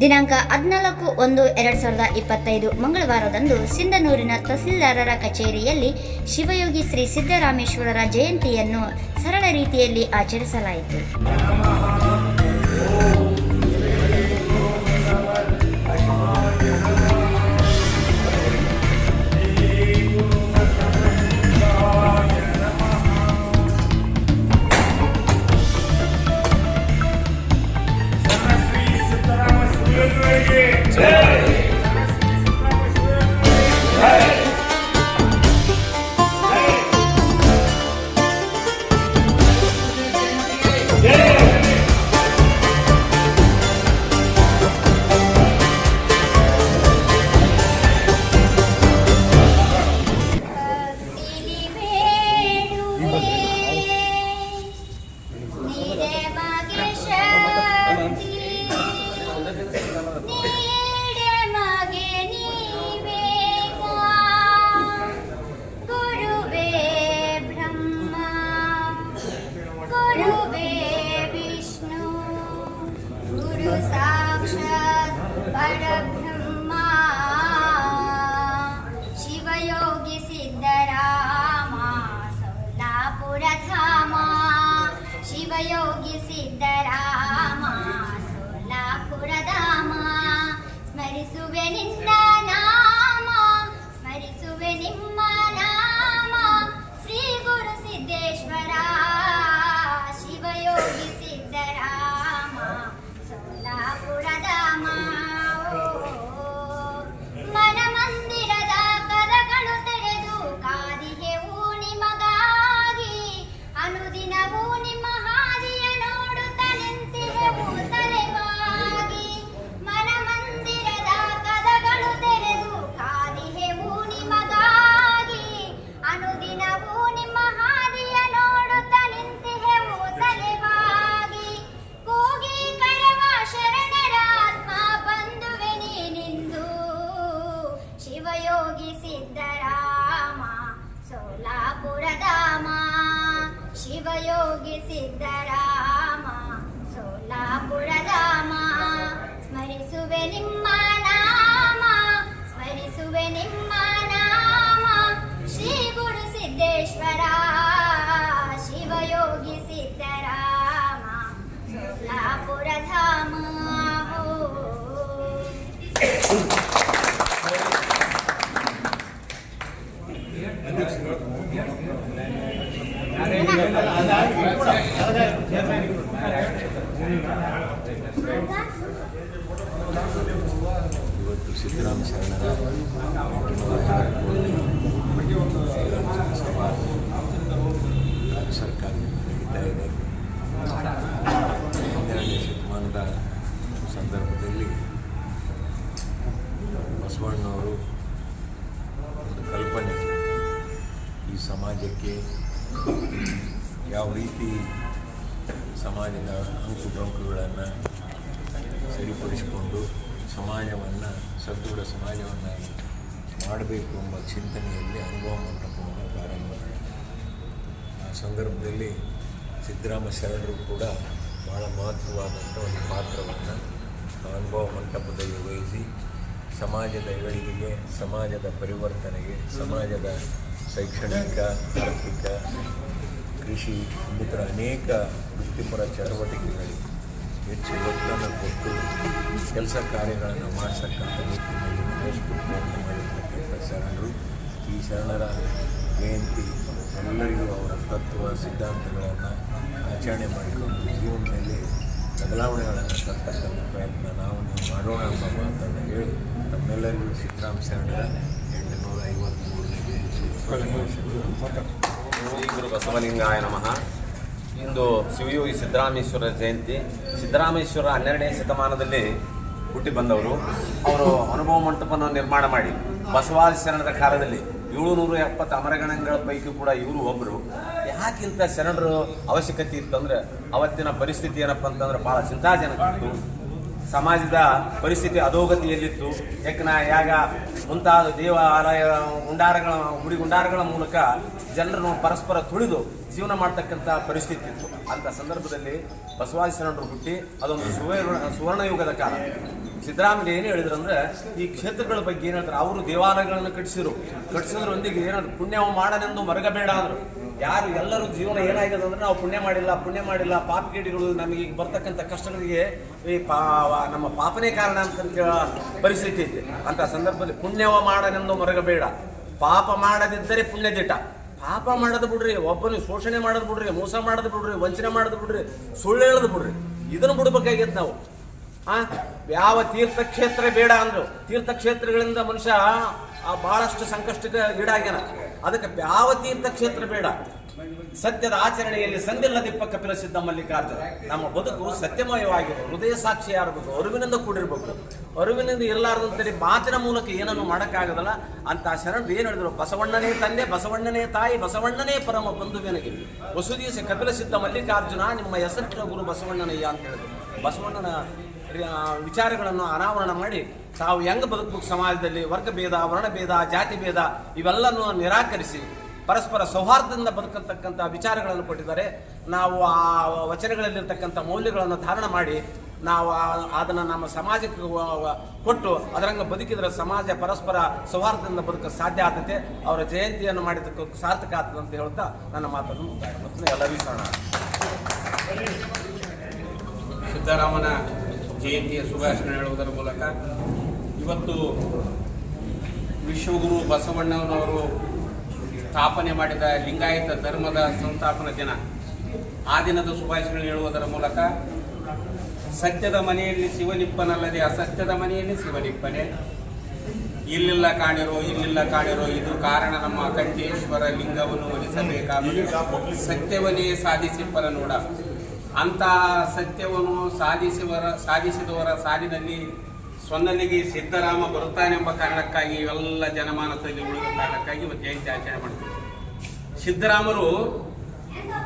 ದಿನಾಂಕ ಹದಿನಾಲ್ಕು ಒಂದು ಎರಡು ಸಾವಿರದ ಇಪ್ಪತ್ತೈದು ಮಂಗಳವಾರದಂದು ಸಿಂಧನೂರಿನ ತಹಸೀಲ್ದಾರರ ಕಚೇರಿಯಲ್ಲಿ ಶಿವಯೋಗಿ ಶ್ರೀ ಸಿದ್ದರಾಮೇಶ್ವರರ ಜಯಂತಿಯನ್ನು ಸರಳ ರೀತಿಯಲ್ಲಿ ಆಚರಿಸಲಾಯಿತು. ಸಿದ್ದೇಶ್ವರ ಶಿವಯೋಗಿ ಸಿದ್ದರಾಮ ಶರಣರ ಸಭಾ ರಾಜ್ಯ ಸರ್ಕಾರದಿಂದ ನಡೀತಾ ಇದೆ ಹನ್ನೆರಡನೇ ಶತಮಾನದ ಸಂದರ್ಭದಲ್ಲಿ ಬಸವಣ್ಣವರು ಒಂದು ಕಲ್ಪನೆ. ಈ ಸಮಾಜಕ್ಕೆ ಯಾವ ರೀತಿ ಸಮಾಜದ ಅಂಕು ಪ್ರಮುಖಗಳನ್ನು ಸರಿಪಡಿಸಿಕೊಂಡು ಸಮಾಜವನ್ನು, ಸದೃಢ ಸಮಾಜವನ್ನಾಗಿ ಮಾಡಬೇಕು ಎಂಬ ಚಿಂತನೆಯಲ್ಲಿ ಅನುಭವ ಮಂಟಪವನ್ನು ಪ್ರಾರಂಭ ಮಾಡಿದೆ ಆ ಸಂದರ್ಭದಲ್ಲಿ ಸಿದ್ದರಾಮ ಶರಣರು ಕೂಡ ಭಾಳ ಮಹತ್ವವಾದಂಥ ಒಂದು ಪಾತ್ರವನ್ನು ಅನುಭವ ಮಂಟಪದಲ್ಲಿ ವಹಿಸಿ ಸಮಾಜದ ಏಳಿಗೆಗೆ ಸಮಾಜದ ಪರಿವರ್ತನೆಗೆ, ಸಮಾಜದ ಶೈಕ್ಷಣಿಕ, ಆರ್ಥಿಕ, ಕೃಷಿ ಇನ್ನಿತರ ಅನೇಕ ವೃತ್ತಿಪರ ಚಟುವಟಿಕೆಗಳಿಗೆ ಹೆಚ್ಚು ಒತ್ತನ್ನು ಕೊಟ್ಟು ಕೆಲಸ ಕಾರ್ಯಗಳನ್ನು ಮಾಡಿಸ್ತಕ್ಕಂಥ ನಿಟ್ಟಿನಲ್ಲಿ ಇನ್ನಷ್ಟು ಪ್ರಯತ್ನ ಮಾಡಿರ್ತಕ್ಕಂಥ ಶರಣರು ಈ ಶರಣರ ಜಯಂತಿ ಎಲ್ಲರಿಗೂ ಅವರ ತತ್ವ ಸಿದ್ಧಾಂತಗಳನ್ನು ಆಚರಣೆ ಮಾಡಿಕೊಂಡು ಜೀವನದಲ್ಲಿ ಬದಲಾವಣೆಗಳನ್ನು ತರ್ತಕ್ಕಂಥ ಪ್ರಯತ್ನ ನಾವು ನೀವು ಮಾಡೋಣ ಎಂಬ ಮಾತನ್ನು ಹೇಳಿ ತಮ್ಮೆಲ್ಲರಿಗೂ ಸಿದ್ದರಾಮ ಶರಣರ ಎಂಟುನೂರ ಐವತ್ತ್ಮೂರನೇ ಜಯಂತಿ. ಶ್ರೀ ಗುರು ಬಸವಲಿಂಗಾಯ ನಮಃ ಇಂದು ಶಿವಯೋಗಿ ಸಿದ್ದರಾಮೇಶ್ವರ ಜಯಂತಿ. ಸಿದ್ದರಾಮೇಶ್ವರ ಹನ್ನೆರಡನೇ ಶತಮಾನದಲ್ಲಿ ಹುಟ್ಟಿ ಬಂದವರು. ಅವರು ಅನುಭವ ಮಂಟಪವನ್ನು ನಿರ್ಮಾಣ ಮಾಡಿ. ಬಸವಾದ ಶರಣರ ಕಾಲದಲ್ಲಿ ಏಳುನೂರ ಎಪ್ಪತ್ತು ಅಮರಗಣಗಳ ಪೈಕಿ ಕೂಡ ಇವರು ಒಬ್ಬರು ಯಾಕಿಂತ ಶರಣರು ಅವಶ್ಯಕತೆ ಇತ್ತಂದ್ರೆ, ಅವತ್ತಿನ ಪರಿಸ್ಥಿತಿ ಏನಪ್ಪ ಅಂತಂದ್ರೆ ಭಾಳ ಚಿಂತಾಜನಕ ಇತ್ತು ಸಮಾಜದ ಪರಿಸ್ಥಿತಿ ಅಧೋಗತಿಯಲ್ಲಿತ್ತು. ಯಜ್ಞ ಯಾಗ ಮುಂತಾದ ದೇವಾಲಯ ಗುಂಡಾರಗಳ, ಗುಡಿ ಗುಂಡಾರಗಳ ಮೂಲಕ ಜನರನ್ನು ಪರಸ್ಪರ ತುಳಿದು ಜೀವನ ಮಾಡ್ತಕ್ಕಂಥ ಪರಿಸ್ಥಿತಿ ಇತ್ತು. ಅಂಥ ಸಂದರ್ಭದಲ್ಲಿ ಬಸವಾದಿ ಶರಣರು ಹುಟ್ಟಿ ಅದೊಂದು ಸುವರ್ಣ, ಸುವರ್ಣಯುಗದ ಕಾಲ. ಸಿದ್ದರಾಮಯ್ಯ ಏನು ಹೇಳಿದ್ರು ಅಂದ್ರೆ, ಈ ಕ್ಷೇತ್ರಗಳ ಬಗ್ಗೆ ಏನು ಹೇಳ್ತಾರೆ? ಅವರು ದೇವಾಲಯಗಳನ್ನು ಕಟ್ಟಿಸಿದ್ರು. ಕಟ್ಟಿಸೋದ್ರೊಂದಿಗೆ ಏನಾದ್ರು ಪುಣ್ಯವು ಮಾಡನೆಂದು ಮರಗಬೇಡ ಅಂದ್ರು. ಯಾರು ಎಲ್ಲರೂ ಜೀವನ ಏನಾಗಿದೆ ಅಂದ್ರೆ ನಾವು ಪುಣ್ಯ ಮಾಡಿಲ್ಲ ಪುಣ್ಯ ಮಾಡಿಲ್ಲ ಪಾಪಗೇಡಿಗಳು ನಮಗೆ ಈಗ ಬರ್ತಕ್ಕಂಥ ಕಷ್ಟಗಳಿಗೆ ಈ ಪಾ ನಮ್ಮ ಪಾಪನೇ ಕಾರಣ ಅಂತ ಪರಿಸ್ಥಿತಿ ಐತಿ ಅಂತ ಸಂದರ್ಭದಲ್ಲಿ ಪುಣ್ಯವ ಮಾಡನೆಂದು ಮರಗಬೇಡ. ಪಾಪ ಮಾಡದಿದ್ದರೆ ಪುಣ್ಯ ದಿಟ್ಟ ಪಾಪ ಮಾಡೋದು ಬಿಡ್ರಿ, ಒಬ್ಬನು ಶೋಷಣೆ ಮಾಡೋದು ಬಿಡ್ರಿ, ಮೋಸ ಮಾಡೋದು ಬಿಡ್ರಿ, ವಂಚನೆ ಮಾಡೋದು ಬಿಡ್ರಿ, ಸುಳ್ಳು ಹೇಳೋದು ಬಿಡ್ರಿ. ಇದನ್ನು ಬಿಡ್ಬೇಕಾಗೈತೆ ನಾವು. ಆ, ಯಾವ ತೀರ್ಥಕ್ಷೇತ್ರ ಬೇಡ ಅಂದ್ರು. ತೀರ್ಥಕ್ಷೇತ್ರಗಳಿಂದ ಮನುಷ್ಯ ಆ ಬಹಳಷ್ಟು ಸಂಕಷ್ಟಕ್ಕೆ ಈಡಾಗ್ಯಾನ. ಅದಕ್ಕೆ ಯಾವ ತೀರ್ಥಕ್ಷೇತ್ರ ಬೇಡ. ಸತ್ಯದ ಆಚರಣೆಯಲ್ಲಿ ಸಂದಿಲ್ಲದಿಪ್ಪ ಕಪಿಲ ಸಿದ್ಧ ಮಲ್ಲಿಕಾರ್ಜುನ. ನಮ್ಮ ಬದುಕು ಸತ್ಯಮಯವಾಗಿರೋ ಹೃದಯ ಸಾಕ್ಷಿ ಯಾರಬೇಕು? ಅರಿವಿನಿಂದ ಕೂಡಿರ್ಬೇಕು. ಅರಿವಿನಿಂದ ಇರಲಾರ್ದಂತೇಳಿ ಮಾತಿನ ಮೂಲಕ ಏನನ್ನು ಮಾಡೋಕ್ಕಾಗದಲ್ಲ. ಅಂತ ಶರಣರು ಏನು ಹೇಳಿದರು? ಬಸವಣ್ಣನೇ ತಂದೆ, ಬಸವಣ್ಣನೇ ತಾಯಿ, ಬಸವಣ್ಣನೇ ಪರಮ ಬಂಧುವಿನಗೆ. ವಸುದೀಸ ಕಪಿಲ ಸಿದ್ಧ ಮಲ್ಲಿಕಾರ್ಜುನ, ನಿಮ್ಮ ಹೆಸರಿನ ಗುರು ಬಸವಣ್ಣನಯ್ಯ ಅಂತ ಹೇಳಿದ್ರು. ಬಸವಣ್ಣನ ವಿಚಾರಗಳನ್ನು ಅನಾವರಣ ಮಾಡಿ ತಾವು ಹೆಂಗ್ ಬದುಕಬೇಕು ಸಮಾಜದಲ್ಲಿ ವರ್ಗ ಭೇದ ವರ್ಣ ಭೇದ ಜಾತಿ ಭೇದ ಇವೆಲ್ಲನೂ ನಿರಾಕರಿಸಿ ಪರಸ್ಪರ ಸೌಹಾರ್ದದಿಂದ ಬದುಕತಕ್ಕಂಥ ವಿಚಾರಗಳನ್ನು ಕೊಟ್ಟಿದ್ದಾರೆ. ನಾವು ಆ ವಚನಗಳಲ್ಲಿರ್ತಕ್ಕಂಥ ಮೌಲ್ಯಗಳನ್ನು ಧಾರಣ ಮಾಡಿ ನಾವು ಅದನ್ನು ನಮ್ಮ ಸಮಾಜಕ್ಕೆ ಕೊಟ್ಟು ಅದರಂಗ ಬದುಕಿದ್ರೆ ಸಮಾಜ ಪರಸ್ಪರ ಸೌಹಾರ್ದದಿಂದ ಬದುಕ ಸಾಧ್ಯ ಆದಂತೆ ಅವರ ಜಯಂತಿಯನ್ನು ಮಾಡಿದ್ದಕ್ಕೆ ಸಾರ್ಥಕ ಅಂತ ಹೇಳ್ತಾ ನನ್ನ ಮಾತನ್ನು ಮುಕ್ತಾಯ. ಎಲ್ಲರಿಗೂ ಸಿದ್ದರಾಮನ ಜಯಂತಿಯ ಶುಭಾಶಯ ಹೇಳುವುದರ ಮೂಲಕ ಇವತ್ತು ವಿಶ್ವಗುರು ಬಸವಣ್ಣನವರು ಸ್ಥಾಪನೆ ಮಾಡಿದ ಲಿಂಗಾಯತ ಧರ್ಮದ ಸಂಸ್ಥಾಪನ ದಿನ. ಆ ದಿನದ ಶುಭಾಶಯಗಳನ್ನು ಹೇಳುವುದರ ಮೂಲಕ ಸತ್ಯದ ಮನೆಯಲ್ಲಿ ಶಿವನಿಪ್ಪನಲ್ಲದೆ ಅಸತ್ಯದ ಮನೆಯಲ್ಲಿ ಶಿವಲಿಪ್ಪನೆ ಇಲ್ಲಿಲ್ಲ ಕಾಣಿರೋ ಇಲ್ಲಿಲ್ಲ ಕಾಣಿರೋ, ಇದು ಕಾರಣ ನಮ್ಮ ಅಖಂಡೇಶ್ವರ ಲಿಂಗವನ್ನು ಒಲಿಸಬೇಕಾದರೆ ಸತ್ಯವನ್ನೇ ಸಾಧಿಸಿಪ್ಪನ ನೋಡ. ಅಂತ ಸತ್ಯವನ್ನು ಸಾಧಿಸುವರ, ಸಾಧಿಸಿದವರ ಸಾಲಿನಲ್ಲಿ ಸೊನ್ನಲಿಗೆ ಸಿದ್ದರಾಮ ಬರುತ್ತಾನೆಂಬ ಕಾರಣಕ್ಕಾಗಿ ಇವೆಲ್ಲ ಜನಮಾನಸದಲ್ಲಿ ಉಳಿದ ಕಾರಣಕ್ಕಾಗಿ ಇವತ್ತು ಜಯಂತಿ ಆಚರಣೆ ಮಾಡ್ತೀವಿ ಸಿದ್ದರಾಮರು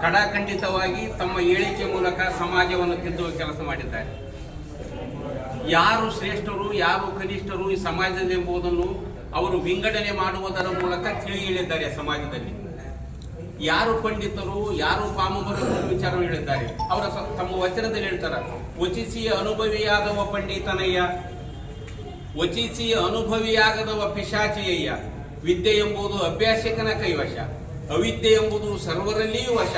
ಕಡಾಖಂಡಿತವಾಗಿ ತಮ್ಮ ಹೇಳಿಕೆ ಮೂಲಕ ಸಮಾಜವನ್ನು ತಿದ್ದುವ ಕೆಲಸ ಮಾಡಿದ್ದಾರೆ. ಯಾರು ಶ್ರೇಷ್ಠರು, ಯಾರು ಕನಿಷ್ಠರು ಈ ಸಮಾಜದಲ್ಲಿ ಎಂಬುದನ್ನು ಅವರು ವಿಂಗಡಣೆ ಮಾಡುವುದರ ಮೂಲಕ ತಿಳಿ ಹೇಳಿದ್ದಾರೆ ಸಮಾಜದಲ್ಲಿ. ಯಾರು ಪಂಡಿತರು, ಯಾರು ಪಾಮರು ವಿಚಾರ ಹೇಳಿದ್ದಾರೆ. ಅವರ ತಮ್ಮ ವಚನದಲ್ಲಿ ಹೇಳ್ತಾರ, ವಚಿಸಿ ಅನುಭವಿಯಾದವ ಪಂಡಿತನಯ್ಯ, ವಚಿಸಿ ಅನುಭವಿಯಾಗದವ ಪಿಶಾಚಿಯಯ್ಯ, ವಿದ್ಯೆ ಎಂಬುದು ಅಭ್ಯಾಸಕನ ಕೈವಶ, ಅವಿದ್ಯೆ ಎಂಬುದು ಸರ್ವರಲ್ಲಿಯೂ ವಶ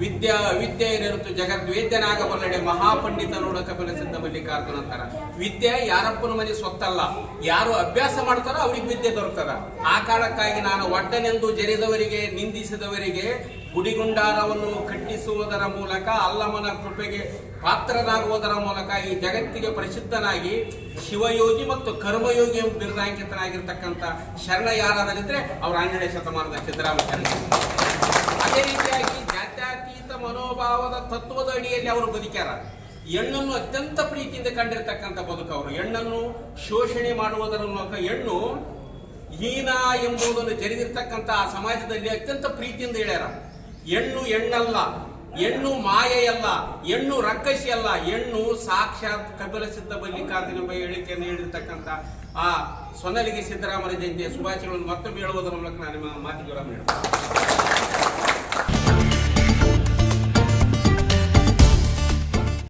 ವಿದ್ಯಾ ಅವಿದ್ಯೆ ಏನಿರುತ್ತೋ ಜಗದ್ವೇದ್ಯನಾಗಬಲ್ಲಡೆ ಮಹಾಪಂಡಿತ ನೋಡ ಕಪಿಲ ಸಿದ್ಧ ಮಲ್ಲಿಕಾರ್ಜುನ ಅಂತಾರ. ವಿದ್ಯೆ ಯಾರಪ್ಪನ ಮನೆ ಸ್ವತ್ತಲ್ಲ. ಯಾರು ಅಭ್ಯಾಸ ಮಾಡ್ತಾರೋ ಅವ್ರಿಗೆ ವಿದ್ಯೆ ದೊರಕದ ಆ ಕಾರಣಕ್ಕಾಗಿ ನಾನು ಒಟ್ಟನೆಂದು ಜರಿದವರಿಗೆ, ನಿಂದಿಸಿದವರಿಗೆ, ಗುಡಿಗುಂಡಾರವನ್ನು ಕಟ್ಟಿಸುವುದರ ಮೂಲಕ ಅಲ್ಲಮನ ಕೃಪೆಗೆ ಪಾತ್ರನಾಗುವುದರ ಮೂಲಕ ಈ ಜಗತ್ತಿಗೆ ಪ್ರಸಿದ್ಧನಾಗಿ ಶಿವಯೋಗಿ ಮತ್ತು ಕರ್ಮಯೋಗಿ ಎಂಬ ಶರಣ ಯಾರಾದರಿದ್ರೆ ಅವರ ಆಂಜನೇಯ ಶತಮಾನದ ಸಿದ್ದರಾಮಯ್ಯ. ಅದೇ ರೀತಿಯಾಗಿ ಮನೋಭಾವದ ತತ್ವದ ಅಡಿಯಲ್ಲಿ ಅವರು ಬದುಕ್ಯಾರ. ಹೆಣ್ಣನ್ನು ಅತ್ಯಂತ ಪ್ರೀತಿಯಿಂದ ಕಂಡಿರ್ತಕ್ಕಂಥ ಬದುಕು ಅವರು. ಹೆಣ್ಣನ್ನು ಶೋಷಣೆ ಮಾಡುವುದರ ಮೂಲಕ ಹೆಣ್ಣು ಹೀನ ಎಂಬುದನ್ನು ಜರಿದಿರ್ತಕ್ಕಂಥ ಆ ಸಮಾಜದಲ್ಲಿ ಅತ್ಯಂತ ಪ್ರೀತಿಯಿಂದ ಹೇಳ್ಯಾರ. ಹೆಣ್ಣು ಹೆಣ್ಣಲ್ಲ, ಹೆಣ್ಣು ಮಾಯೆಯಲ್ಲ, ಹೆಣ್ಣು ರಕ್ಕಸಿ ಅಲ್ಲ ಹೆಣ್ಣು ಸಾಕ್ಷಾತ್ ಕಪಿಲ ಸಿದ್ಧ ಮಲ್ಲಿಕಾರ್ಜುನ ಎಂಬ ಹೇಳಿಕೆಯನ್ನು ಹೇಳಿರ್ತಕ್ಕಂಥ ಆ ಸೊನಲಿಗೆ ಸಿದ್ದರಾಮರ ಜಯಂತಿಯ ಶುಭಾಶಯಗಳನ್ನು ಮತ್ತೊಮ್ಮೆ ಹೇಳುವುದರ ಮೂಲಕ ನಾನು ನಿಮ್ಮ ಮಾತಿಗೆ ನೀಡುತ್ತೇನೆ.